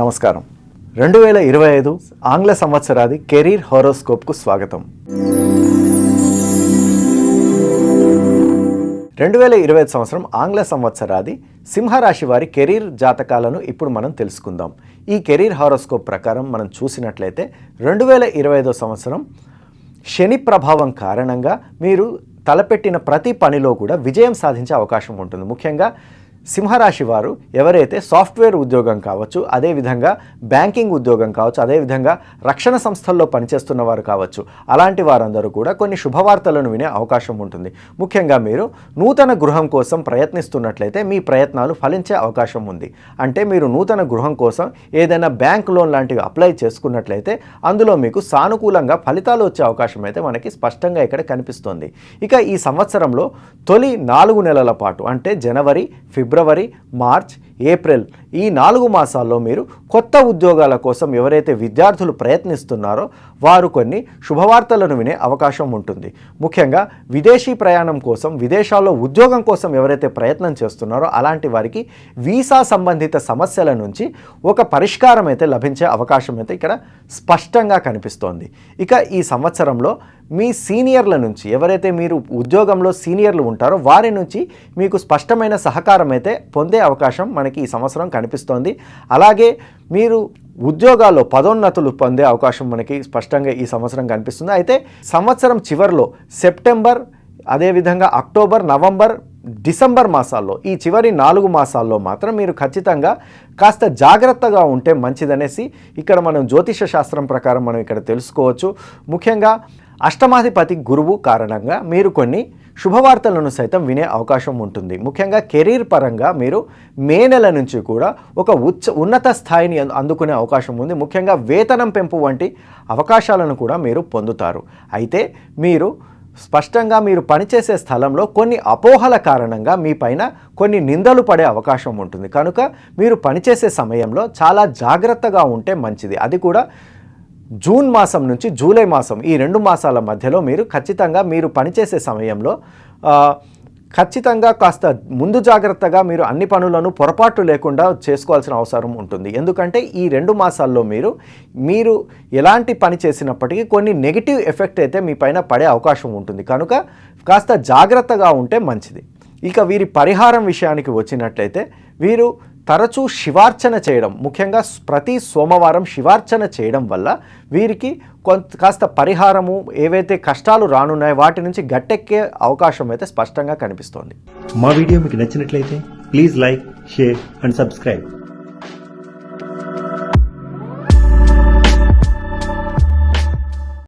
నమస్కారం. రెండు వేల ఇరవై ఐదు ఆంగ్ల సంవత్సరాది కెరీర్ హారోస్కోప్కు స్వాగతం. రెండు వేల ఇరవై ఐదు సంవత్సరం ఆంగ్ల సంవత్సరాది సింహరాశి వారి కెరీర్ జాతకాలను ఇప్పుడు మనం తెలుసుకుందాం. ఈ కెరీర్ హారోస్కోప్ ప్రకారం మనం చూసినట్లయితే రెండు వేల ఇరవై ఐదో సంవత్సరం శని ప్రభావం కారణంగా మీరు తలపెట్టిన ప్రతి పనిలో కూడా విజయం సాధించే అవకాశం ఉంటుంది. ముఖ్యంగా సింహరాశి వారు ఎవరైతే సాఫ్ట్వేర్ ఉద్యోగం కావచ్చు అదేవిధంగా బ్యాంకింగ్ ఉద్యోగం కావచ్చు అదేవిధంగా రక్షణ సంస్థల్లో పనిచేస్తున్న వారు కావచ్చు అలాంటి వారందరూ కూడా కొన్ని శుభవార్తలను వినే అవకాశం ఉంటుంది. ముఖ్యంగా మీరు నూతన గృహం కోసం ప్రయత్నిస్తున్నట్లయితే మీ ప్రయత్నాలు ఫలించే అవకాశం ఉంది. అంటే మీరు నూతన గృహం కోసం ఏదైనా బ్యాంక్ లోన్ లాంటివి అప్లై చేసుకున్నట్లయితే అందులో మీకు సానుకూలంగా ఫలితాలు వచ్చే అవకాశం అయితే మనకి స్పష్టంగా ఇక్కడ కనిపిస్తుంది. ఇక ఈ సంవత్సరంలో తొలి నాలుగు నెలల పాటు అంటే జనవరి ఫిబ్రవరి ఫిబ్రవరి మార్చ్ ఏప్రిల్ ఈ నాలుగు మాసాల్లో మీరు కొత్త ఉద్యోగాల కోసం ఎవరైతే విద్యార్థులు ప్రయత్నిస్తున్నారో వారు కొన్ని శుభవార్తలను వినే అవకాశం ఉంటుంది. ముఖ్యంగా విదేశీ ప్రయాణం కోసం విదేశాల్లో ఉద్యోగం కోసం ఎవరైతే ప్రయత్నం చేస్తున్నారో అలాంటి వారికి వీసా సంబంధిత సమస్యల నుంచి ఒక పరిష్కారం అయితే లభించే అవకాశం అయితే ఇక్కడ స్పష్టంగా కనిపిస్తోంది. ఇక ఈ సంవత్సరంలో మీ సీనియర్ల నుంచి ఎవరైతే మీరు ఉద్యోగంలో సీనియర్లు ఉంటారో వారి నుంచి మీకు స్పష్టమైన సహకారం అయితే పొందే అవకాశం మనకి ఈ సంవత్సరం కనిపిస్తోంది. అలాగే మీరు ఉద్యోగాల్లో పదోన్నతులు పొందే అవకాశం మనకి స్పష్టంగా ఈ సంవత్సరం కనిపిస్తుంది. అయితే సంవత్సరం చివరిలో సెప్టెంబర్ అదేవిధంగా అక్టోబర్ నవంబర్ డిసెంబర్ మాసాల్లో ఈ చివరి నాలుగు మాసాల్లో మాత్రం మీరు ఖచ్చితంగా కాస్త జాగ్రత్తగా ఉంటే మంచిదనేసి ఇక్కడ మనం జ్యోతిష శాస్త్రం ప్రకారం మనం ఇక్కడ తెలుసుకోవచ్చు. ముఖ్యంగా అష్టమాధిపతి గురువు కారణంగా మీరు కొన్ని శుభవార్తలను సైతం వినే అవకాశం ఉంటుంది. ముఖ్యంగా కెరీర్ పరంగా మీరు మే నెల నుంచి కూడా ఒక ఉచ్చ ఉన్నత స్థాయిని అందుకునే అవకాశం ఉంది. ముఖ్యంగా వేతనం పెంపు వంటి అవకాశాలను కూడా మీరు పొందుతారు. అయితే మీరు స్పష్టంగా మీరు పనిచేసే స్థలంలో కొన్ని అపోహల కారణంగా మీ పైన కొన్ని నిందలు పడే అవకాశం ఉంటుంది. కనుక మీరు పనిచేసే సమయంలో చాలా జాగ్రత్తగా ఉంటే మంచిది. అది కూడా జూన్ మాసం నుంచి జూలై మాసం ఈ రెండు మాసాల మధ్యలో మీరు ఖచ్చితంగా మీరు పనిచేసే సమయంలో ఖచ్చితంగా కాస్త ముందు జాగ్రత్తగా మీరు అన్ని పనులను పొరపాటు లేకుండా చేసుకోవాల్సిన అవసరం ఉంటుంది. ఎందుకంటే ఈ రెండు మాసాల్లో మీరు మీరు ఎలాంటి పని చేసినప్పటికీ కొన్ని నెగిటివ్ ఎఫెక్ట్ అయితే మీ పైన పడే అవకాశం ఉంటుంది. కనుక కాస్త జాగ్రత్తగా ఉంటే మంచిది. ఇక వీరి పరిహారం విషయానికి వచ్చినట్లయితే వీరు తరచూ శివార్చన చేయడం ముఖ్యంగా ప్రతి సోమవారం శివార్చన చేయడం వల్ల వీరికి కొంత కాస్త పరిహారము ఏవైతే కష్టాలు రానున్నాయో వాటి నుంచి గట్టెక్కే అవకాశం అయితే స్పష్టంగా కనిపిస్తోంది. మా వీడియో మీకు నచ్చినట్లయితే please like share and subscribe.